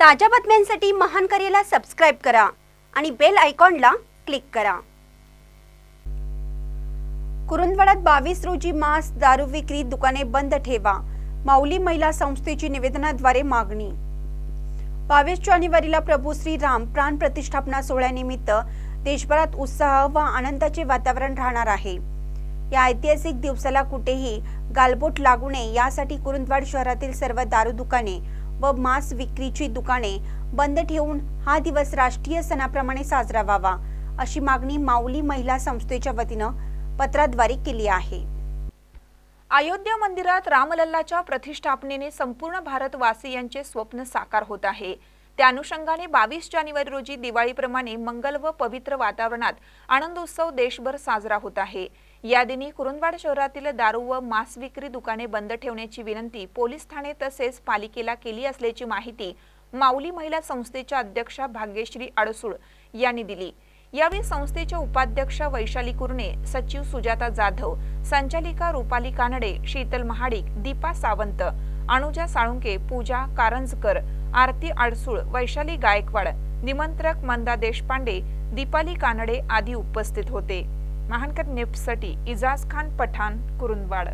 ताज्या बातम्यांसाठी महान करेला सबस्क्राईब करा आणि बेल आयकॉनला क्लिक करा. कुरुंदवाडात बावीस रोजी मांस दारू विक्री दुकाने बंद ठेवा. माऊली महिला संस्थेची निवेदनाद्वारे मागणी. बावीस जानेवारीला प्रभू श्री राम प्राण प्रतिष्ठापना सोहळ्यानिमित्त देशभरात उत्साह व आनंदाचे वातावरण राहणार आहे. या ऐतिहासिक दिवसाला कुठेही गालबोट लागू नये यासाठी कुरुंदवाड शहरातील सर्व दारू दुकाने व मांस विक्रीची दुकाने बंद ठेवून हा दिवस राष्ट्रीय सणाप्रमाणे साजरा व्हावा अशी मागणी माऊली महिला संस्थेच्या वतीनं पत्राद्वारे केली आहे. अयोध्या मंदिरात रामलल्लाच्या प्रतिष्ठापनेने संपूर्ण भारतवासियांचे स्वप्न साकार होत आहे. त्या अनुषंगाने बावीस जानेवारी रोजी दिवाळीप्रमाणे मंगल व पवित्र वातावरणात आनंदोत्सव देशभर साजरा होत आहे. या दिनी कुरुंदवाड शहरातील दारू व मांस विक्री दुकाने बंद ठेवण्याची विनंती पोलीस ठाणे तसेच पालिकेला केली असल्याची माहिती माऊली महिला संस्थेच्या अध्यक्षा भाग्यश्री अडसूळ यांनी दिली. यावेळी संस्थेच्या उपाध्यक्षा वैशाली कुरणे सचिव सुजाता जाधव संचालिका रुपाली कानडे शीतल महाडिक दीपा सावंत अनुजा साळुंके पूजा कारंजकर आरती अडसूळ वैशाली गायकवाड निमंत्रक मंदा देशपांडे दीपाली कानडे आदी उपस्थित होते. महानकर नेफ्टसाठी इजाज खान पठाण कुरुंदवाड.